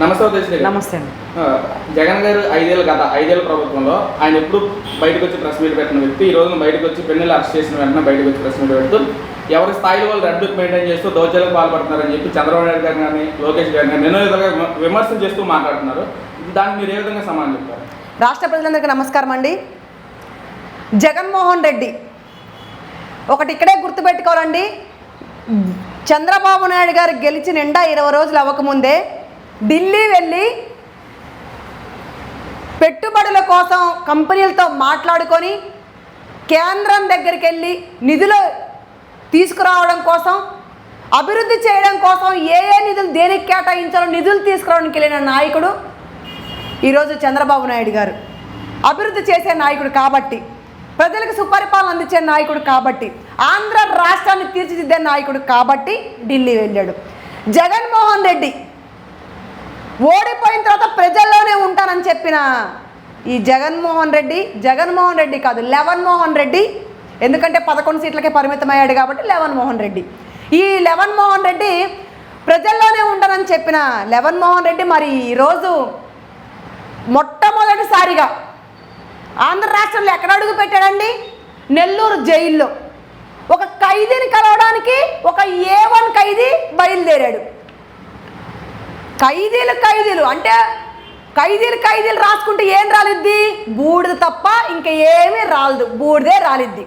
నమస్తే ఉదయశ్రీ. నమస్తే అండి. జగన్ గారు ఐదేళ్ళు గత ఐదేళ్ళ ప్రభుత్వంలో ఆయన ఎప్పుడు బయటకు వచ్చి ప్రెస్ మీట్ పెట్టిన వ్యక్తి ఈ రోజున బయటకు వచ్చి పెన్నెలు అరెస్ట్ చేసిన వెంటనే బయటకు వచ్చి ప్రెస్ మీట్ పెడుతూ ఎవరి స్థాయిలో వాళ్ళు రెడ్ మెయింటైన్ చేస్తూ దౌర్జన్యాలకు పాల్పడుతున్నారని చెప్పి చంద్రబాబు నాయుడు గారు కానీ లోకేష్ గారు కానీ ఎన్నో విధాలుగా విమ- విమర్శలు చేస్తూ మాట్లాడుతున్నారు. దానికి మీరు ఏ విధంగా సమాధానం చెప్తారు? రాష్ట్ర ప్రజలందరికీ నమస్కారం అండి. జగన్మోహన్ రెడ్డి ఒకటి ఇక్కడే గుర్తుపెట్టుకోవాలండి. చంద్రబాబు నాయుడు గారు గెలిచి నిండా ఇరవై రోజులు అవ్వకముందే ఢిల్లీ వెళ్ళి పెట్టుబడుల కోసం కంపెనీలతో మాట్లాడుకొని కేంద్రం దగ్గరికి వెళ్ళి నిధులు తీసుకురావడం కోసం అభివృద్ధి చేయడం కోసం ఏ ఏ నిధులు దేనికి కేటాయించాలో నిధులు తీసుకురావడానికి వెళ్ళిన నాయకుడు ఈరోజు చంద్రబాబు నాయుడు గారు. అభివృద్ధి చేసే నాయకుడు కాబట్టి ప్రజలకు సుపరిపాలన అందించే నాయకుడు కాబట్టి ఆంధ్ర రాష్ట్రాన్ని తీర్చిదిద్దే నాయకుడు కాబట్టి ఢిల్లీ వెళ్ళాడు. జగన్మోహన్ రెడ్డి ఓడిపోయిన తర్వాత ప్రజల్లోనే ఉంటానని చెప్పిన ఈ జగన్మోహన్ రెడ్డి జగన్మోహన్ రెడ్డి కాదు లెవెన్ మోహన్ రెడ్డి. ఎందుకంటే పదకొండు సీట్లకే పరిమితమయ్యాడు కాబట్టి లెవెన్ మోహన్ రెడ్డి. ఈ లెవెన్ మోహన్ రెడ్డి ప్రజల్లోనే ఉంటానని చెప్పిన లెవెన్ మోహన్ రెడ్డి మరి ఈరోజు మొట్టమొదటిసారిగా ఆంధ్ర రాష్ట్రంలో ఎక్కడ అడుగు పెట్టాడండి? నెల్లూరు జైల్లో. ఒక ఖైదీని కలవడానికి ఒక ఏ వన్ ఖైదీ బయలుదేరాడు. ఖైదీలు ఖైదీలు అంటే ఖైదీలు ఖైదీలు రాసుకుంటే ఏం రాలిద్ది? బూడిద తప్ప ఇంకా ఏమీ రాలదు బూడిదే రాలిద్ది.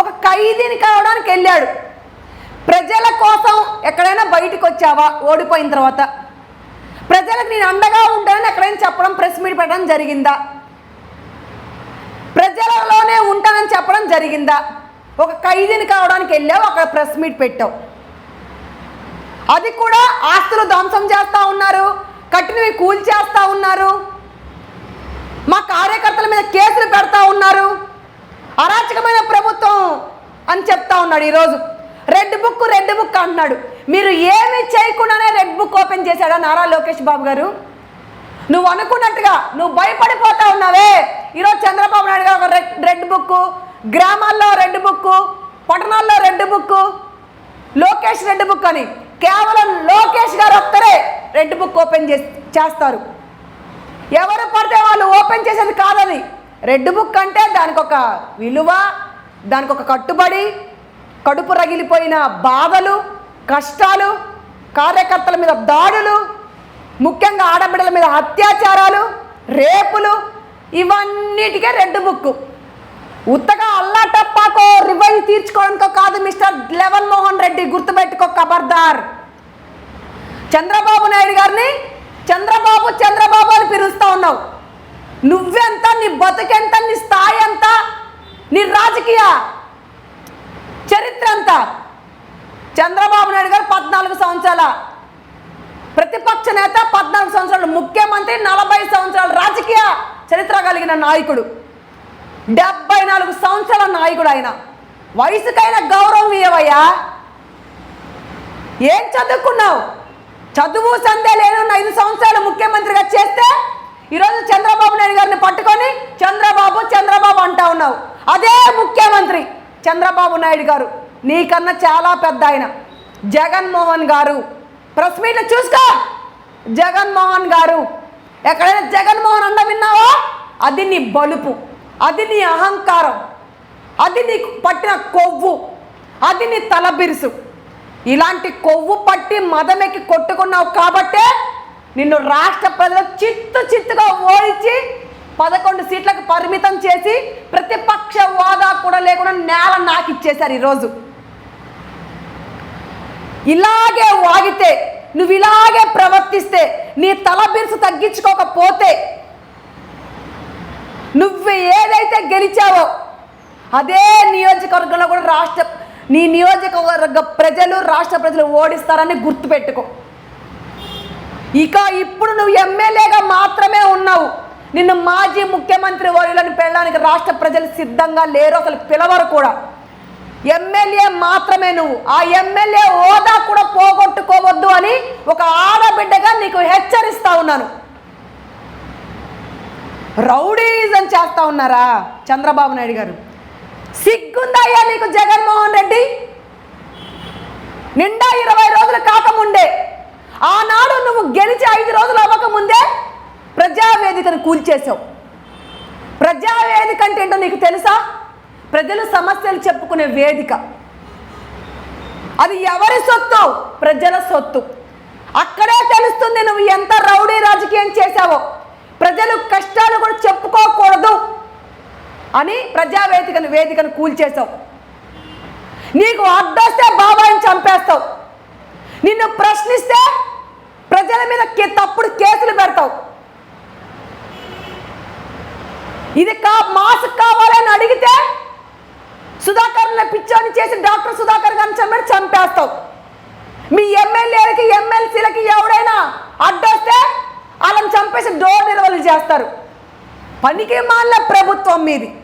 ఒక ఖైదీని కావడానికి వెళ్ళాడు. ప్రజల కోసం ఎక్కడైనా బయటకు వచ్చావా? ఓడిపోయిన తర్వాత. ప్రజలకు నేను అండగా ఉంటానని ఎక్కడైనా చెప్పడం ప్రెస్ మీట్ పెట్టడం జరిగిందా? ప్రజలలోనే ఉంటానని చెప్పడం జరిగిందా? ఒక ఖైదీని కావడానికి వెళ్ళావు? అక్కడ ప్రెస్ మీట్ పెట్టావు. అది కూడా ఆస్తులు ధ్వంసం చేస్తూ ఉన్నారు కట్టినవి కూల్చేస్తూ ఉన్నారు మా కార్యకర్తల మీద కేసులు పెడతా ఉన్నారు అరాచకమైన ప్రభుత్వం అని చెప్తా ఉన్నాడు ఈరోజు. రెడ్ బుక్ రెడ్ బుక్ అంటున్నాడు. మీరు ఏమి చేయకుండానే రెడ్ బుక్ ఓపెన్ చేశాడా నారా లోకేష్ బాబు గారు? నువ్వు అనుకున్నట్టుగా నువ్వు భయపడిపోతా ఉన్నావే. ఈరోజు చంద్రబాబు నాయుడు గారు ఒక రెడ్ రెడ్ బుక్ గ్రామాల్లో రెడ్ బుక్ పట్టణాల్లో red book Lokesh red book అని. కేవలం లోకేష్ గారు ఒక్కరే రెడ్ బుక్ ఓపెన్ చేస్తారు. ఎవరు పడితే వాళ్ళు ఓపెన్ చేసేది కాదని రెడ్ బుక్ అంటే దానికి ఒక విలువ దానికి ఒక కట్టుబడి కడుపు రగిలిపోయిన బాధలు కష్టాలు కార్యకర్తల మీద దాడులు ముఖ్యంగా ఆడబిడ్డల మీద అత్యాచారాలు రేపులు ఇవన్నిటికే రెడ్ బుక్. ఉత్తగా రివైజ్ తీర్చుకోవడానికో కాదు మిస్టర్ లెవన్ మోహన్ రెడ్డి గుర్తుపెట్టుకో ఖబర్దార్ చంద్రబాబు నాయుడు గారిని చంద్రబాబు చంద్రబాబు అని పిలుస్తూ ఉన్నావు. నువ్వెంత నీ బతుకెంత నీ స్థాయి ఎంత నీ రాజకీయ చరిత్ర ఎంత? చంద్రబాబు నాయుడు గారు పద్నాలుగు సంవత్సరాల ప్రతిపక్ష నేత పద్నాలుగు సంవత్సరాలు ముఖ్యమంత్రి నలభై సంవత్సరాల రాజకీయ చరిత్ర కలిగిన నాయకుడు. డెబ్బై నాలుగు సంవత్సరాల నాయకుడు ఆయన. వయసుకైనా గౌరవం ఇవ్వయ్యా ఏం చదువుకున్నావు? చదువు సందే లేనున్న ఐదు సంవత్సరాలు ముఖ్యమంత్రిగా చేస్తే ఈరోజు చంద్రబాబు నాయుడు గారిని పట్టుకొని చంద్రబాబు చంద్రబాబు అంటా ఉన్నావు. అదే ముఖ్యమంత్రి చంద్రబాబు నాయుడు గారు. నీకన్నా చాలా పెద్ద ఆయన. జగన్మోహన్ గారు. ప్రెస్ మీట్లు చూసుకో. జగన్మోహన్ గారు. ఎక్కడైనా జగన్మోహన్ అండ విన్నావా? అది నీ బలుపు. అది నీ అహంకారం. అది నీకు పట్టిన కొవ్వు. అది నీ తలబిరుసు ఇలాంటి కొవ్వు పట్టి మదమెక్కి కొట్టుకున్నావు కాబట్టే నిన్ను రాష్ట్ర ప్రజలు చిత్తు చిత్తుగా ఓడించి పదకొండు సీట్లకు పరిమితం చేసి ప్రతిపక్ష హోదా కూడా లేకుండా నేల నాకిచ్చేశారు ఈరోజు. ఇలాగే వాగితే నువ్వు ఇలాగే ప్రవర్తిస్తే నీ తల బిరుసు తగ్గించుకోకపోతే నువ్వు ఏదైతే గెలిచావో అదే నియోజకవర్గంలో కూడా రాష్ట్ర నీ నియోజకవర్గ ప్రజలు రాష్ట్ర ప్రజలు ఓడిస్తారని గుర్తుపెట్టుకో. ఇక ఇప్పుడు నువ్వు ఎమ్మెల్యేగా మాత్రమే ఉన్నావు. నిన్ను మాజీ ముఖ్యమంత్రి వర్యులను పెళ్ళడానికి రాష్ట్ర ప్రజలు సిద్ధంగా లేరు అసలు పిలవరు కూడా. ఎమ్మెల్యే మాత్రమే నువ్వు. ఆ ఎమ్మెల్యే హోదా కూడా పోగొట్టుకోవద్దు అని ఒక ఆడబిడ్డగా నీకు హెచ్చరిస్తా ఉన్నాను. రౌడీజం చేస్తా ఉన్నారా చంద్రబాబు నాయుడు గారు? సిగ్గుందయ్యా నీకు జగన్మోహన్ రెడ్డి? నిండా ఇరవై రోజులు కాకముందే ఆనాడు నువ్వు గెలిచి ఐదు రోజులు అవ్వక ప్రజావేదికను కూల్చేశావు. ప్రజావేదిక అంటే ఏంటో నీకు తెలుసా? ప్రజలు సమస్యలు చెప్పుకునే వేదిక. అది ఎవరి సొత్తు? ప్రజల సొత్తు. అక్కడే తెలుస్తుంది నువ్వు ఎంత రౌడీ రాజకీయం చేశావో. ప్రజలు కష్టాలు కూడా చెప్పుకోకూడదు. అని ప్రజావేదికను వేదికను కూల్చేశావు నీకు అడ్డొస్తే బాబాయిని చంపేస్తావు. నిన్ను ప్రశ్నిస్తే ప్రజల మీద తప్పుడు కేసులు పెడతావు. ఇది కా మాస్క్ కావాలని అడిగితే సుధాకర్ పిచ్చోని చేసి డాక్టర్ సుధాకర్ గారిని చంపి చంపేస్తావు. మీ ఎమ్మెల్యేలకి ఎమ్మెల్సీలకి ఎవడైనా అడ్డొస్తే వాళ్ళని చంపేసి డోర్ నిర్వహణ చేస్తారు. పనికి మాల ప్రభుత్వం మీది.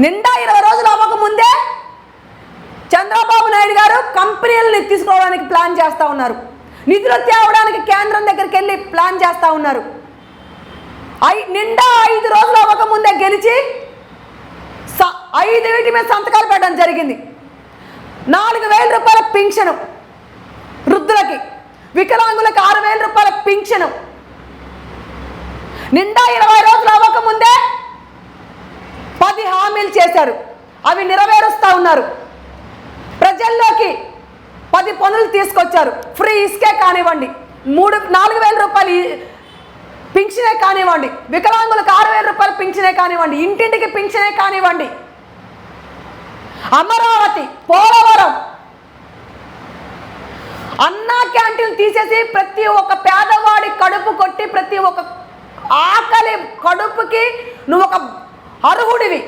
నిండా ఇరవై రోజులు అవ్వకముందే చంద్రబాబు నాయుడు గారు కంపెనీలని తీసుకోవడానికి ప్లాన్ చేస్తూ ఉన్నారు. నిధులు తేవడానికి కేంద్రం దగ్గరికి వెళ్ళి ప్లాన్ చేస్తూ ఉన్నారు. ఐ నిండా ఐదు రోజులు అవ్వకముందే గెలిచి స- ఐదు వీటి మీద సంతకాలు పెట్టడం జరిగింది. నాలుగు వేల రూపాయల పింఛను వృద్ధులకి వికలాంగులకు ఆరు వేల రూపాయల పింఛను నిండా ఇరవై రోజులు అవ్వకముందే పది హామీలు చేశారు. అవి నెరవేరుస్తూ ఉన్నారు. ప్రజల్లోకి పది పనులు తీసుకొచ్చారు. ఫ్రీ ఇసుకే కానివ్వండి మూడు నాలుగు వేల రూపాయలు పింఛనే కానివ్వండి వికలాంగులకు ఆరు వేల రూపాయలు పింఛనే కానివ్వండి ఇంటింటికి పింఛనే కానివ్వండి. అమరావతి పోలవరం అన్నా క్యాంటీన్ తీసేసి ప్రతి ఒక్క పేదవాడి కడుపు కొట్టి ప్రతి ఒక్క ఆకలి కడుపుకి నువ్వు ఒక అర్హుడివి.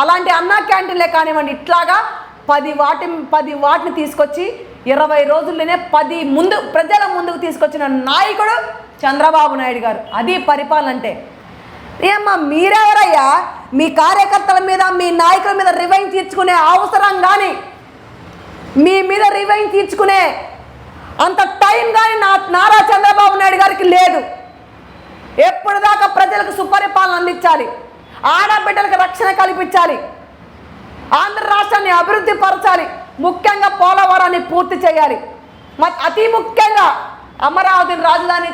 అలాంటి అన్నా క్యాంటీన్లే కానివ్వండి ఇట్లాగా పది వాటి పది వాటిని తీసుకొచ్చి ఇరవై రోజుల్లోనే పది ముందు ప్రజల ముందుకు తీసుకొచ్చిన నాయకుడు చంద్రబాబు నాయుడు గారు. అది పరిపాలన అంటే ఏమ్మా మీరెవరయ్యా? మీ కార్యకర్తల మీద మీ నాయకుల మీద రివైన్ తీర్చుకునే అవసరం కానీ మీ మీద రివైన్ తీర్చుకునే అంత టైం కానీ నా నారా చంద్రబాబు నాయుడు గారికి లేదు. ఎప్పటిదాకా ప్రజలకు సుపరిపాలన అందించాలి. ఆడబిడ్డలకు రక్షణ కల్పించాలి. ఆంధ్ర రాష్ట్రాన్ని అభివృద్ధి పరచాలి. ముఖ్యంగా పోలవరాన్ని పూర్తి చేయాలి. అతి ముఖ్యంగా అమరావతిని రాజధాని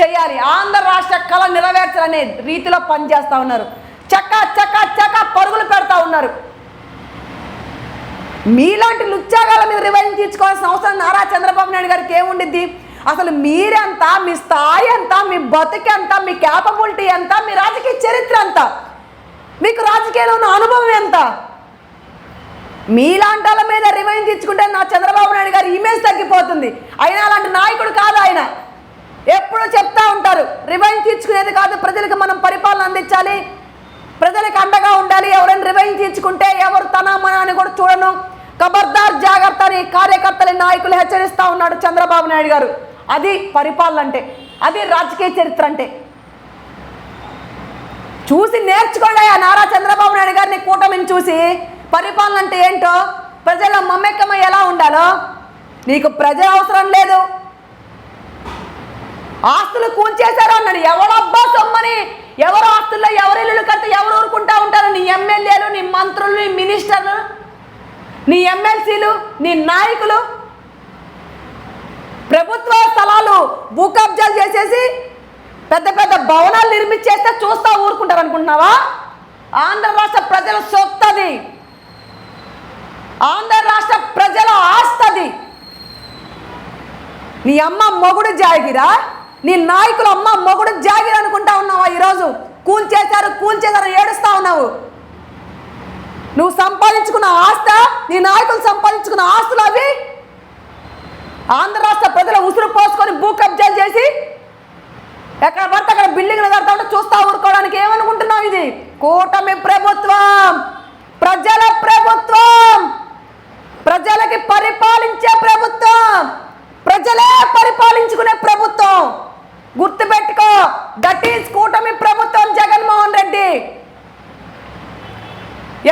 చేయాలి. ఆంధ్ర రాష్ట్ర కళ నెరవేర్చాలనే రీతిలో పనిచేస్తూ ఉన్నారు. చక్క చక్క చక్క పరుగులు పెడతా ఉన్నారు. మీలాంటి లుచ్చాగాల మీద రివైన్ తీర్చుకోవాల్సిన అవసరం నారా చంద్రబాబు నాయుడు గారికి ఏముండిద్ది? అసలు మీరెంత మీ స్థాయి ఎంత మీ బతుకెంత మీ క్యాపబిలిటీ ఎంత మీ రాజకీయ చరిత్ర ఎంత? మీకు రాజకీయంలో ఉన్న అనుభవం ఎంత? మీలాంటి వాళ్ళ మీద రివైన్ తీర్చుకుంటే నా చంద్రబాబు నాయుడు గారి ఇమేజ్ తగ్గిపోతుంది. అయినా అలాంటి నాయకుడు కాదు ఆయన. ఎప్పుడూ చెప్తా ఉంటారు రివైన్ తీర్చుకునేది కాదు ప్రజలకు మనం పరిపాలన అందించాలి. ప్రజలకు అండగా ఉండాలి. ఎవరైనా రివైన్ తీర్చుకుంటే ఎవరు తన మన అని కూడా చూడను. ఖబర్దార్ జాగ్రత్త అని కార్యకర్తల నాయకులు హెచ్చరిస్తూ ఉన్నాడు చంద్రబాబు నాయుడు గారు. అది పరిపాలన అంటే అది రాజకీయ చరిత్ర అంటే. చూసి నేర్చుకోండి ఆ నారా చంద్రబాబు నాయుడు గారిని కూటమిని చూసి. పరిపాలన అంటే ఏంటో ప్రజల మమ్మకమై ఎలా ఉండాలో నీకు ప్రజ అవసరం లేదు. ఆస్తులు కూల్చేశారు అన్నాడు. ఎవరబ్బా సొమ్మని ఎవరు ఆస్తుల్లో ఎవరి ఇల్లు కడితే ఎవరు ఊరుకుంటా ఉంటారు? నీ ఎమ్మెల్యేలు నీ మంత్రులు నీ మినిస్టర్లు నీ ఎమ్మెల్సీలు నీ నాయకులు. ప్రభుత్వ స్థలాలు భూ కబ్జాలు చేసేసి పెద్ద పెద్ద భవనాలు నిర్మించేస్తే చూస్తా ఊరుకుంటారు అనుకుంటున్నావా? ఆంధ్ర రాష్ట్ర ప్రజల సొత్తది. ఆంధ్ర రాష్ట్ర ప్రజల ఆస్తది. నీ అమ్మ మొగుడు జాగిరా? నీ నాయకుల అమ్మ మొగుడు జాగిర అనుకుంటా ఉన్నావా ఈరోజు? కూల్ చేశారు కూల్ చేశారు ఏడుస్తా ఉన్నావు. నువ్వు సంపాదించుకున్న ఆస్త నీ నాయకులు సంపాదించుకున్న ఆస్తులు అవి ఆంధ్ర రాష్ట్ర ప్రజలు ఉసురు పోసుకొని భూ కబ్జాలు చేసి ఎక్కడ పడితే అక్కడ బిల్డింగ్లు కడతా ఉంటే చూస్తా ఊరుకోవడానికి ఏమనుకుంటున్నావు ఇది? కూటమి ప్రభుత్వం! ప్రజల ప్రభుత్వం! ప్రజలకి పరిపాలించే ప్రభుత్వం! ప్రజలే పరిపాలించుకునే ప్రభుత్వం! గుర్తుపెట్టుకో దట్ ఈస్ కూటమి ప్రభుత్వం జగన్మోహన్ రెడ్డి.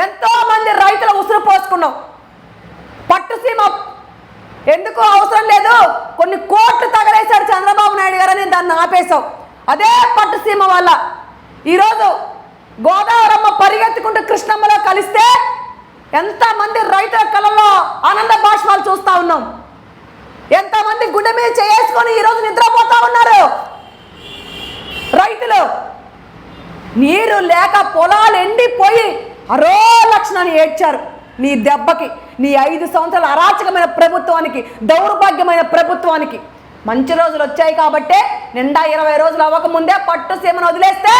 ఎంతో మంది రైతులు ఉసురు పోసుకున్నాం. ఎందుకు అవసరం లేదు. కొన్ని కోట్లు తగలేశాడు చంద్రబాబు నాయుడు గారని దాన్ని ఆపేశాం అదే పట్టుసీమ వల్ల ఈరోజు గోదావరమ్మ పరిగెత్తుకుంటూ కృష్ణమ్మలో కలిస్తే ఎంతమంది రైతుల కళల్లో ఆనంద భాష్పాలు చూస్తూ ఉన్నాం. ఎంతమంది గుండె మీద చేసుకొని ఈరోజు నిద్రపోతా ఉన్నారు. రైతులు నీరు లేక పొలాలు ఎండిపోయి అరో లక్షణాన్ని ఏడ్చారు. నీ దెబ్బకి నీ ఐదు సంవత్సరాల అరాచకమైన ప్రభుత్వానికి దౌర్భాగ్యమైన ప్రభుత్వానికి మంచి రోజులు వచ్చాయి కాబట్టే నిండా ఇరవై రోజులు అవ్వకముందే పట్టు సీమను వదిలేస్తే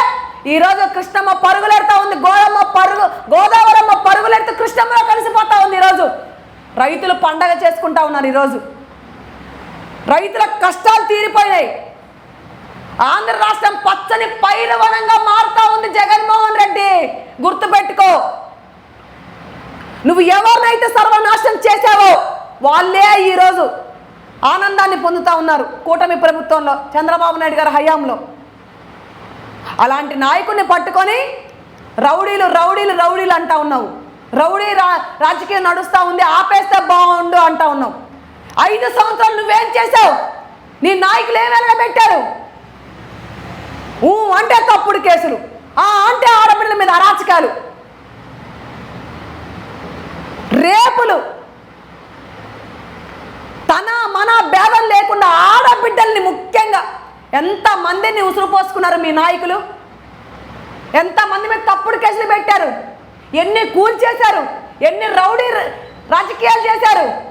ఈరోజు కృష్ణమ్మ పరుగులెడతా ఉంది గోదమ్మ పరుగు గోదావరమ్మ పరుగులెడుతూ కృష్ణమ్మలో కలిసిపోతా ఉంది ఈరోజు రైతులు పండగ చేసుకుంటా ఉన్నారు ఈరోజు రైతుల కష్టాలు తీరిపోయినాయి. ఆంధ్ర రాష్ట్రం పచ్చని పైరవనంగా మారుతా ఉంది జగన్మోహన్ రెడ్డి. గుర్తుపెట్టుకో నువ్వు ఎవరినైతే సర్వనాశనం చేశావో వాళ్ళే ఈరోజు ఆనందాన్ని పొందుతూ ఉన్నారు కూటమి ప్రభుత్వంలో చంద్రబాబు నాయుడు గారి హయాంలో. అలాంటి నాయకుడిని పట్టుకొని రౌడీలు రౌడీలు రౌడీలు అంటా ఉన్నావు. రౌడీ రా రాజకీయం నడుస్తూ ఉంది ఆపేస్తే బాగుండు అంటా ఉన్నావు. ఐదు సంవత్సరాలు నువ్వేం చేశావు? నీ నాయకులు ఏం వెలగబెట్టారు? ఊ అంటే తప్పుడు కేసులు. ఆ అంటే ఆడపిల్లల మీద అరాచకాలు రేపులు తన మన భేదం లేకుండా ఆడబిడ్డల్ని ముఖ్యంగా ఎంతమందిని ఉసురు పోసుకున్నారు మీ నాయకులు? ఎంతమంది మీద తప్పుడు కేసులు పెట్టారు? ఎన్ని కూల్చేశారు? ఎన్ని రౌడీ రాజకీయాలు చేశారు?